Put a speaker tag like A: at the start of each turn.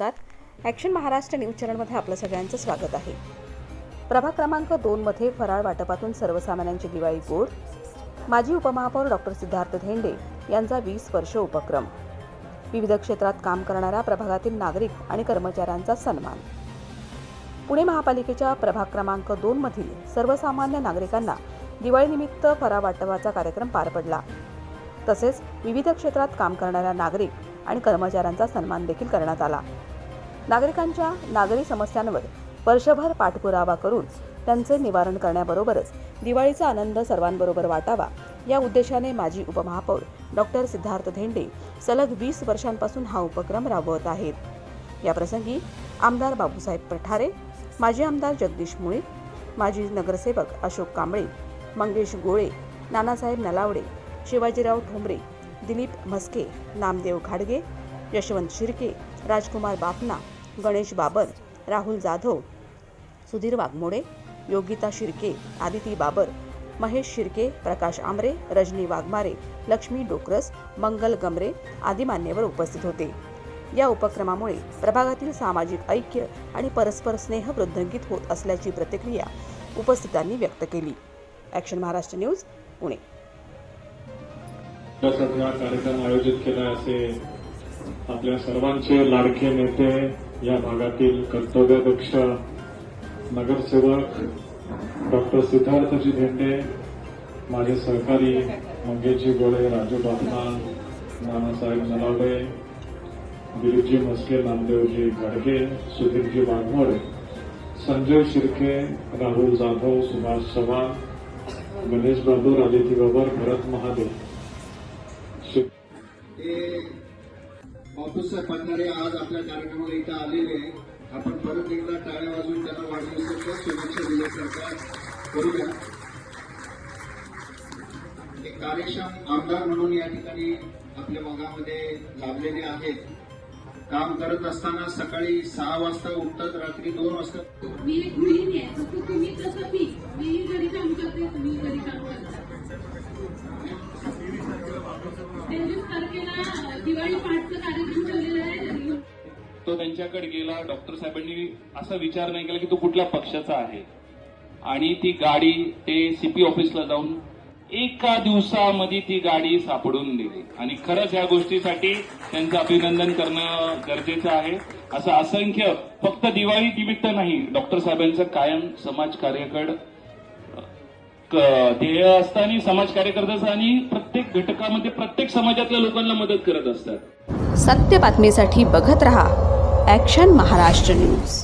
A: action Maharashtra news चॅनलमध्ये आपलं सगळ्यांचं स्वागत आहे. प्रभाग क्रमांक दोनमध्ये फराळ वाटपातून सर्वसामान्यांची दिवाळी गोड. माजी उपमहापौर डॉक्टर सिद्धार्थ धेंडे यांचा वीस वर्ष उपक्रम. विविध क्षेत्रात काम करणाऱ्या प्रभागातील नागरिक आणि कर्मचाऱ्यांचा सन्मान. पुणे महापालिकेच्या प्रभाग क्रमांक दोनमधील सर्वसामान्य नागरिकांना दिवाळीनिमित्त फराळ वाटपाचा कार्यक्रम पार पडला. तसेच विविध क्षेत्रात काम करणाऱ्या नागरिक आणि कर्मचाऱ्यांचा सन्मान देखील करण्यात आला. नागरिकांच्या नागरी समस्यांवर वर्षभर पाठपुरावा करून त्यांचे निवारण करण्याबरोबरच दिवाळीचा आनंद सर्वांबरोबर वाटावा या उद्देशाने माजी उपमहापौर डॉक्टर सिद्धार्थ धेंडे सलग वीस वर्षांपासून हा उपक्रम राबवत आहेत. याप्रसंगी आमदार बाबूसाहेब पठारे माजी आमदार जगदीश मुळे माजी नगरसेवक अशोक कांबळे मंगेश गोळे नानासाहेब नलावडे शिवाजीराव ठोंबरे दिलीप म्हस्के नामदेव घाडगे यशवंत शिर्के राजकुमार बापना गणेश बाबर राहुल जाधव सुधीर वाघमोडे योगिता शिर्के आदिती बाबर महेश शिर्के प्रकाश आमरे रजनी वाघमारे लक्ष्मी डोकरस मंगल गमरे आदी मान्यवर उपस्थित होते. या उपक्रमामुळे प्रभागातील सामाजिक ऐक्य आणि परस्पर स्नेह वृद्धिंगित होत असल्याची प्रतिक्रिया उपस्थितांनी व्यक्त केली. ॲक्शन महाराष्ट्र न्यूज पुणे
B: त्यासाठी हा कार्यक्रम आयोजित केला असे आपल्या सर्वांचे लाडके नेते या भागातील कर्तव्यपक्ष नगरसेवक डॉक्टर सिद्धार्थजी धेंडे माझे सहकारी मंगेशजी गोळे राजू बापमान नानासाहेब नलावडे दिलीपजी म्हस्के नामदेवजी घडगे सुधीरजी वाघमोडे संजय शिर्के राहुल जाधव सुभाष चव्हाण गणेश बाबू आदिती बाबर भरत महादेव. शि-
C: हे पडणारे आज आपल्या कार्यक्रमाला इथं आलेले आपण परत एकदा टाळ्या वाजून त्यांना वाढदिवसाच्या शुभेच्छा दिल्यासारख्या करूया. एक कार्यक्षम आमदार म्हणून या ठिकाणी आपल्या भागामध्ये लाभलेले आहेत. काम करत असताना सकाळी सहा वाजता उठतात रात्री दोन वाजता
D: मी एक गृहिणी आहे. फक्त तुम्ही तसं मी मी घरी काम करते तुम्ही घरी काम करता.
E: तो त्यांच्याकडे गेला. डॉक्टर साहेबांनी असा विचार नाही केला की तो कुठल्या पक्षाचा आहे. आणि ती गाडी ते सीपी ऑफिसला जाऊन एका दिवसामध्ये ती गाडी सापडून दिली आणि खरंच या गोष्टीसाठी त्यांचं अभिनंदन करणं गरजेचं आहे. असं असंख्य फक्त दिवाळी निमित्त नाही डॉक्टर साहेबांचं कायम समाज कार्यकड ध्येय असतं आणि समाज कार्य करत आणि प्रत्येक घटकामध्ये प्रत्येक समाजातल्या लोकांना मदत करत असतात.
A: सत्य बातमीसाठी बघत रहा. Action Maharashtra news